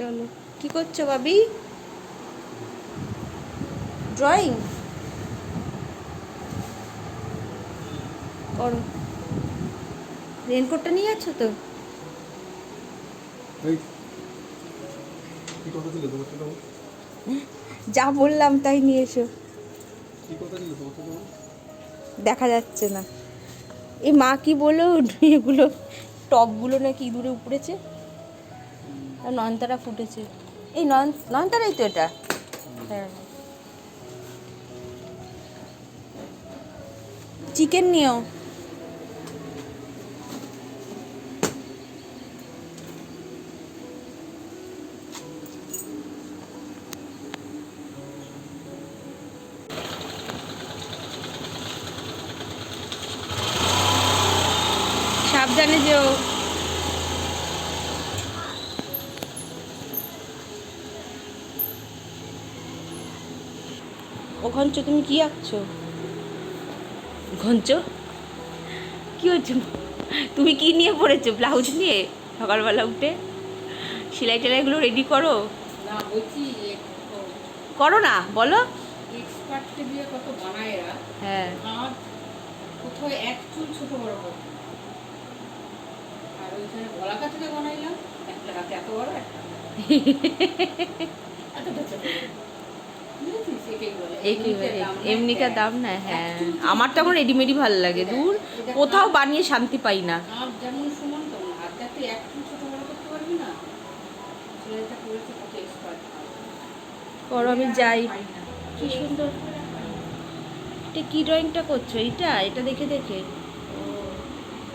চলো। কি করছ বাবি ড্রয়িং করো। রেনকোটটা নিয়ে যাচ্ছ তো? যা বললাম তাই নিয়ে এসো? দেখা যাচ্ছে না। এই মা কি বলো এগুলো টপগুলো নাকি দূরে উপড়েছে? নয়নতারা ফুটেছে। এই নয়ন নয়নতারাই তো এটা। হ্যাঁ। চিকেন নিও সাবধানে যেও ও ঘঞ্চ তুমি কি আঁকছো? ঘঞ্চ কি হচ্ছে? তুমি কি নিয়ে পড়েছো? ব্লাউজ নিয়ে? সকালবেলা উঠে? সেলাই টেলাইগুলো রেডি করো? করো না বলো। হ্যাঁ। এক চুল ছোট বড় আর ওইখানে গলাকা থেকে বানাইলাম একটা হাতে এত বড় একটা এতটা ছোট। এমনিকার দাম না হ্যাঁ। আমার তো এখন রেডিমেডই ভালো লাগে। দূর কোথাও বানিয়ে শান্তি পাই না। করো আমি যাই। কি সুন্দর। এটা কি ড্রয়িংটা করছ? এইটা? এটা দেখে দেখে। ও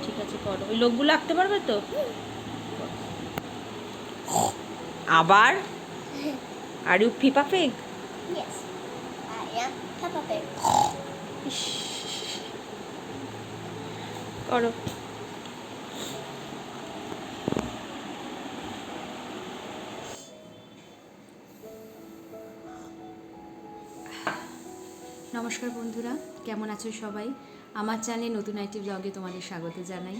ঠিক আছে করো। ওই লোকগুলো আঁকতে পারবে তো? আবার? আর ইউ ফিপা ফেক Yes, I am Peppa Pig. করো নমস্কার বন্ধুরা কেমন আছো সবাই? আমার চ্যানেলে নতুন একটি ব্লগে তোমাদের স্বাগত জানাই।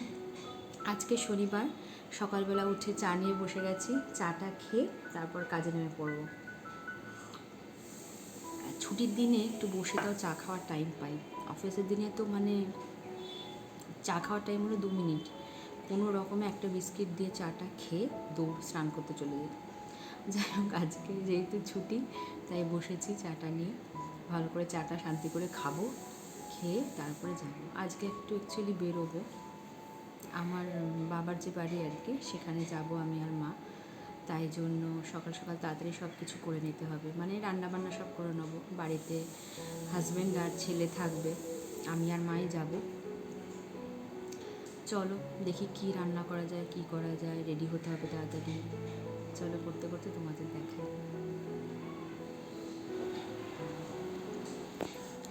আজকে শনিবার সকালবেলা উঠে চা নিয়ে বসে গেছি চাটা খেয়ে তারপর কাজে নেমে পড়ব। ছুটির দিনে একটু বসে তাও চা খাওয়ার টাইম পাই। অফিসের দিনে তো মানে চা খাওয়ার টাইম হলো দু মিনিট কোনো রকমে একটা বিস্কিট দিয়ে চাটা খেয়ে দৌড় স্নান করতে চলে যাই। যাই হোক, আজকে যেহেতু ছুটি, তাই বসেছি চাটা নিয়ে। ভালো করে চাটা শান্তি করে খাব, খেয়ে তারপরে যাব। আজকে একটু অ্যাকচুয়ালি বেরোবো। আমার বাবার যে বাড়ি আর কি, সেখানে যাব আমি আর মা। তাই জন্য সকাল সকাল তাড়াতাড়ি সব কিছু করে নিতে হবে। মানে রান্না বান্না সব করে নেব। বাড়িতে হাজব্যান্ড আর ছেলে থাকবে। আমি আর মাই যাব। চলো দেখি কি রান্না করা যায় কি করা যায়। রেডি হতে হবে তাড়াতাড়ি। চলো করতে করতে তোমাদের দেখে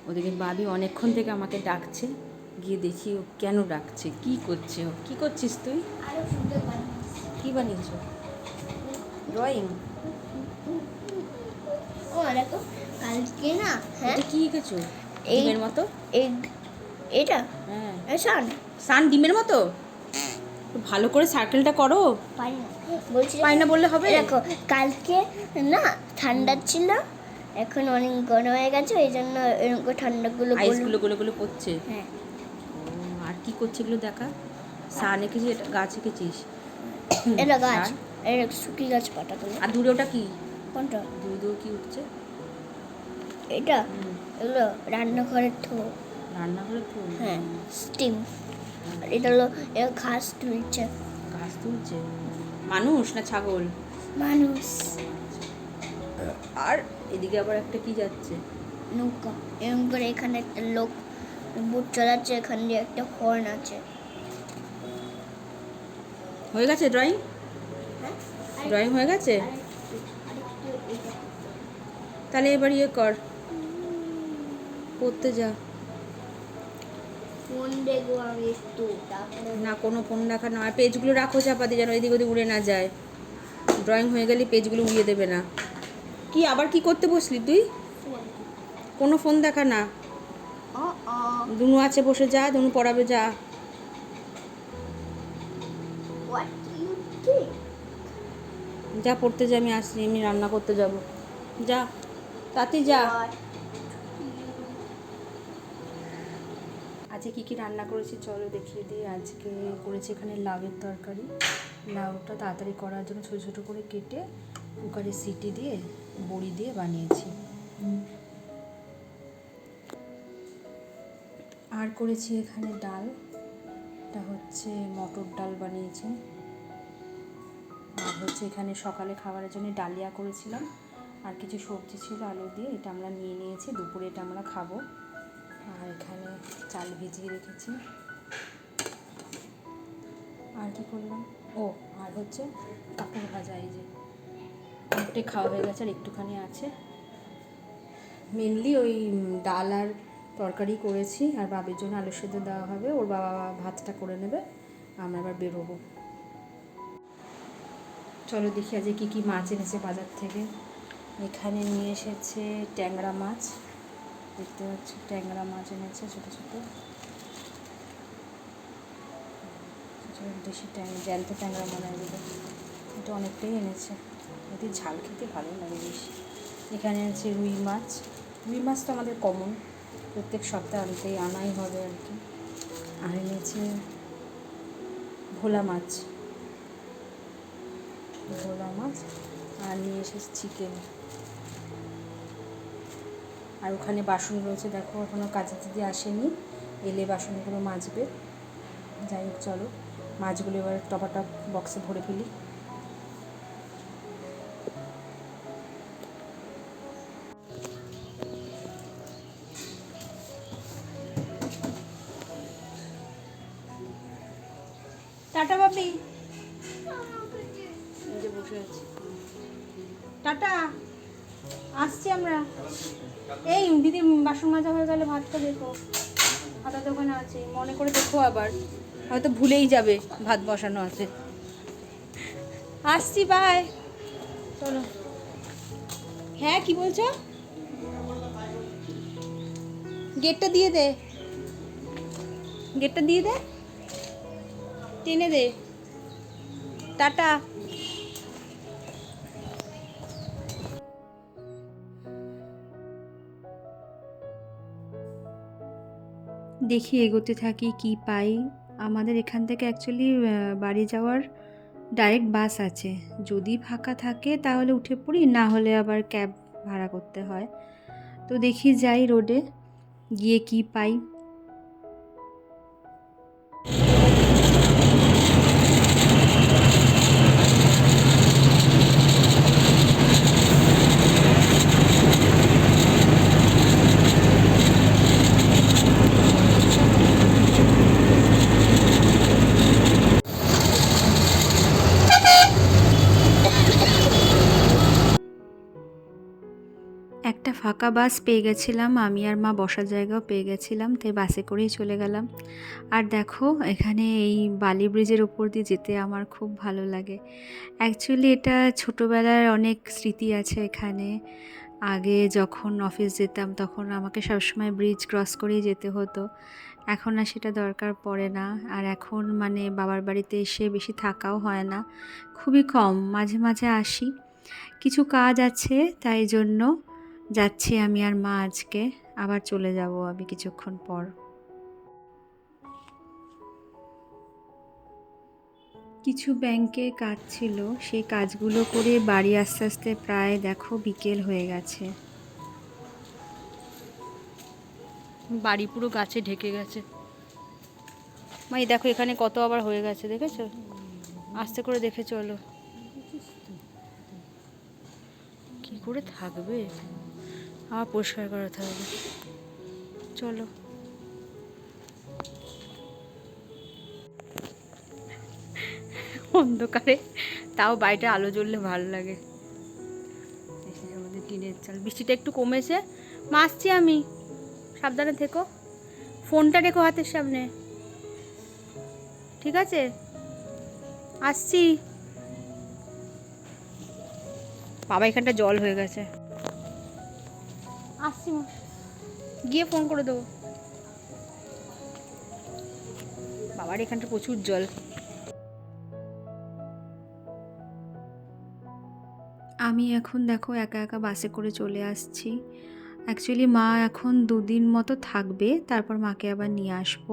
ওদিকে বাবি অনেকক্ষণ থেকে আমাকে ডাকছে। গিয়ে দেখি ও কেন ডাকছে? কি করছে ও? কি করছিস তুই? কি বানিয়েছো? ড্রয়িং ও দেখো কালকে না হ্যাঁ? কি এঁকেছো? ডিমের মতো? এটা? হ্যাঁ। এসান সান। ডিমের মতো? ভালো করে সার্কেলটা করো। পারি না। বলছি পারি না বললে হবে? দেখো কালকে না ঠান্ডা ছিল এখন অনেক গরম হয়ে গেছে এই জন্য এরকম ঠান্ডাগুলো আইসগুলো গুলো গুলো পড়ছে। হ্যাঁ। ও, আর কি করছে এগুলো দেখা? সান এঁকেছিস এটা গাছ এঁকেছিস? এটা গাছ। আর? শুকি গাছ পাতাগুলো আর দূরে ওটা কি? কোনটা? দূরে দূরে কি উঠছে? এটা? এগুলো রান্নাঘরের থো। রান্নাঘরে তো হ্যাঁ স্টিম আর এটা হলো ঘাস তুলছে। গাছ তুলছে? মানুষ না ছাগল? মানুষ। আর এদিকে আবার একটা কি যাচ্ছে? নৌকা। এরকম করে এখানে একটা লোক বুট চালাচ্ছে এখান দিয়ে একটা হর্ন আছে। হয়ে গেছে ড্রয়িং ড্রয়িং হয়ে গেছে? তাহলে এবার ইয়ে কর। পড়তে যা। না কোনো ফোন রাখা না। আর পেজগুলো রাখো চাপা দিয়ে যেন এদিক ওদিক উড়ে না যায়। ড্রয়িং হয়ে গেলে পেজগুলো উড়িয়ে দেবে না। কি আবার কি করতে বসলি তুই? কোনো ফোন দেখা না। ও দুনু আছে বসে যা দুনু পড়াবে যা। হোয়াট ইউ থিঙ্ক যা পড়তে যা, আমি আসছি এমনি রান্না করতে যাব। যা, তাতে যা। আজকে কী কী রান্না করেছি চলো দেখিয়ে দিই। আজকে করেছি এখানে লাউয়ের তরকারি। লাউটা তাড়াতাড়ি করার জন্য ছোটো ছোটো করে কেটে কুকারে সিটি দিয়ে, বড়ি দিয়ে বানিয়েছি। আর করেছি এখানে ডাল। এটা হচ্ছে মটর ডাল বানিয়েছি। আর হচ্ছে এখানে সকালে খাবারের জন্য ডালিয়া করেছিলাম। আর কিছু সবজি ছিল, আলু দিয়ে, এটা আমরা নিয়ে নিয়েছি, দুপুরে এটা আমরা খাব। আর এখানে চাল ভিজিয়ে রেখেছি। আর কি করলাম? ও, আর হচ্ছে কাপড় ভাজা, এই যে অনেকটাই খাওয়া হয়ে গেছে, আর একটুখানি আছে। মেনলি ওই ডাল আর তরকারি করেছি, আর বাবির জন্য আলু সেদ্ধ দেওয়া হবে, ওর বাবা ভাতটা করে নেবে, আমরা এবার বেরোবো। চলো দেখি আজকে কী কী মাছ এনেছে বাজার থেকে। এখানে নিয়ে এসেছে ট্যাংরা মাছ। দেখতে পাচ্ছি, ট্যাংরা মাছ এনেছে ছোটো ছোটো। দেশি ট্যাং, জ্যান্ত ট্যাংরা মনে হয় এটা অনেকটাই এনেছে। এতে ঝাল খেতে ভালো লাগে বেশি। এখানে আছে রুই মাছ। রুই মাছ তো আমাদের কমন প্রত্যেক সপ্তাহে আনতেই আনাই হবে আর কি। আর এনেছে ভোলা মাছ। ভোলা মাছ আর নিয়ে এসেছে চিকেন। আর ওখানে বাসন রয়েছে, দেখো এখনও কাজে দিদি আসেনি, এলে বাসনগুলো মাজবে। যাই হোক, চলো, মাছগুলো এবার টপাটপ বক্সে ভরে ফেলি। টাটা বাপি বসে আছি টাটা। আসছি আমরা। এই দিদি বাসন মাজা হয়ে গেলে ভাতটা দেখো ভাতের দোকানে আছে। মনে করে দেখো আবার। হয়তো ভুলেই যাবে ভাত বসানো আছে। আসছি বাই চলো। হ্যাঁ কি বলছো? গেটটা দিয়ে দে। গেটটা দিয়ে দে। টেনে দে। টাটা। দেখি এগোতে থাকি, কি পাই। আমাদের এখান থেকে অ্যাকচুয়ালি বাড়ি যাওয়ার ডাইরেক্ট বাস আছে। যদি ফাঁকা থাকে তাহলে উঠে পড়ি, না হলে আবার ক্যাব ভাড়া করতে হয়। তো দেখি যাই রোডে গিয়ে কি পাই। একটা ফাঁকা বাস পেয়ে গেছিলাম, আমি আর মা বসার জায়গাও পেয়ে গেছিলাম, তাই বাসে করেই চলে গেলাম। আর দেখো, এখানে এই বালি ব্রিজের উপর দিয়ে যেতে আমার খুব ভালো লাগে। অ্যাকচুয়ালি এটা ছোটোবেলার অনেক স্মৃতি আছে এখানে। আগে যখন অফিস যেতাম, তখন আমাকে সবসময় ব্রিজ ক্রস করেই যেতে হতো। এখন আর সেটা দরকার পড়ে না। আর এখন মানে বাবার বাড়িতে এসে বেশি থাকাও হয় না। খুবই কম, মাঝে মাঝে আসি। কিছু কাজ আছে, তাই জন্য যাচ্ছি আমি আর মা আজকে, আবার চলে যাব আমি কিছুক্ষণ পর। কিছু ব্যাংকে কাজ ছিল, সেই কাজগুলো করে বাড়ি আস্তে আস্তে প্রায় দেখো বিকেল হয়ে গেছে। বাড়ি পুরো গাছে ঢেকে গেছে। মা, এই দেখো এখানে কত আবার হয়ে গেছে, দেখেছ? আস্তে করে দেখে চলো। কি করে থাকবে? আবার পরিষ্কার করাতে হবে। চলো। অন্ধকারে, তাও বাড়িটা আলো জ্বললে ভালো লাগে। টিনের চাল। বৃষ্টিটা একটু কমেছে। মা আসছি আমি। সাবধানে থেকো। ফোনটা রেখো হাতের সামনে। ঠিক আছে? আসছি। বাবা, এখানটা জল হয়ে গেছে। আসছি মা। গিয়ে ফোন করে দেবো। বাবার এখানটা প্রচুর জল। আমি এখন দেখো একা একা বাসে করে চলে আসছি। অ্যাকচুয়ালি মা এখন দুদিন মতো থাকবে তারপর মাকে আবার নিয়ে আসব।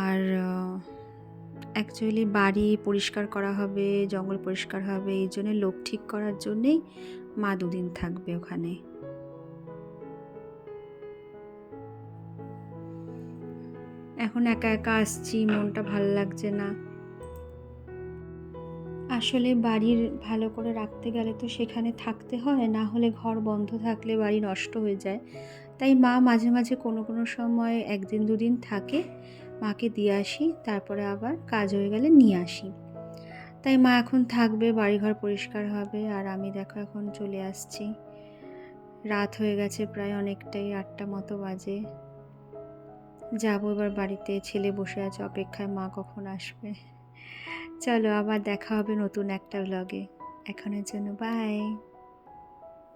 আর অ্যাকচুয়ালি বাড়ি পরিষ্কার করা হবে জঙ্গল পরিষ্কার হবে এই জন্য লোক ঠিক করার জন্যেই মা দুদিন থাকবে ওখানে। এখন একা একা আসছি, মনটা ভালো লাগছে না। আসলে বাড়ির ভালো করে রাখতে গেলে তো সেখানে থাকতে হয়, না হলে ঘর বন্ধ থাকলে বাড়ি নষ্ট হয়ে যায়। তাই মা মাঝে মাঝে কোনো কোনো সময় একদিন দুদিন থাকে, মাকে দিয়ে আসি, তারপরে আবার কাজ হয়ে গেলে নিয়ে আসি। তাই মা এখন থাকবে, বাড়িঘর পরিষ্কার হবে, আর আমি দেখো এখন চলে আসছি। রাত হয়ে গেছে প্রায় অনেকটাই, আটটা মতো বাজে। যাব এবার বাড়িতে, ছেলে বসে আছে, অপেক্ষায় মা কখন আসবে। চলো আবার দেখা হবে নতুন একটা ব্লগে এখনের জন্য বাই